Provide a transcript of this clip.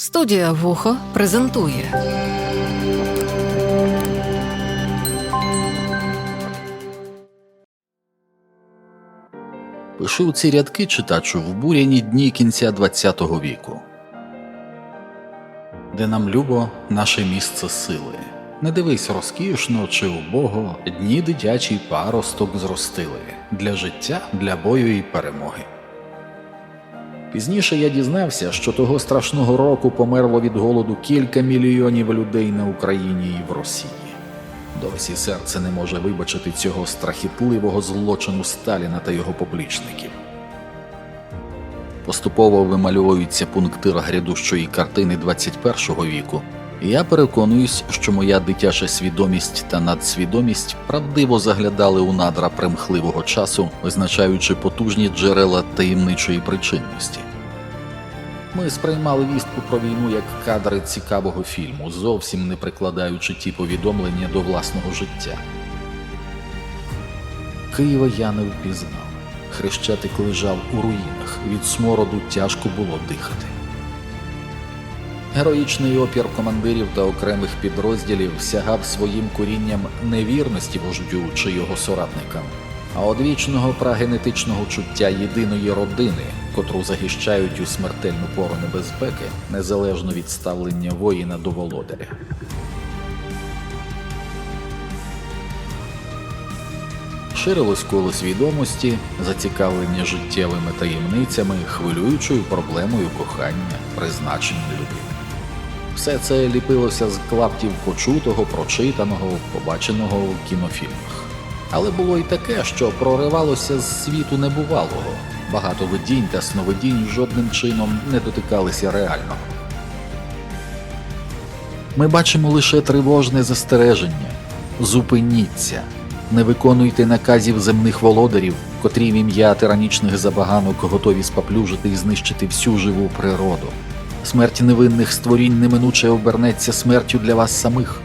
Студія Вухо презентує Пишу ці рядки читачу в буряні дні кінця ХХ віку, де нам любо наше місце сили. Не дивись розкішно чи убого, дні дитячий паросток зростили для життя, для бою і перемоги. Пізніше я дізнався, що того страшного року померло від голоду кілька мільйонів людей на Україні і в Росії. Досі серце не може вибачити цього страхітливого злочину Сталіна та його поплічників. Поступово вимальовуються пунктир грядущої картини 21 віку, я переконуюсь, що моя дитяча свідомість та надсвідомість правдиво заглядали у надра примхливого часу, визначаючи потужні джерела таємничої причинності. Ми сприймали вістку про війну як кадри цікавого фільму, зовсім не прикладаючи ті повідомлення до власного життя. Києва я не впізнав. Хрещатик лежав у руїнах, від смороду тяжко було дихати. Героїчний опір командирів та окремих підрозділів сягав своїм корінням невірності вождю чи його соратникам, а одвічного прагенетичного чуття єдиної родини, котру захищають у смертельну пору небезпеки, незалежно від ставлення воїна до володаря. Ширилось коло свідомості, зацікавлення життєвими таємницями, хвилюючою проблемою кохання, призначення людини. Все це ліпилося з клаптів почутого, прочитаного, побаченого в кінофільмах. Але було й таке, що проривалося з світу небувалого. Багато видінь та сновидінь жодним чином не дотикалися реального. Ми бачимо лише тривожне застереження зупиніться, не виконуйте наказів земних володарів, котрі в ім'я тиранічних забаганок готові спаплюжити і знищити всю живу природу. Смерть невинних створінь неминуче обернеться смертю для вас самих.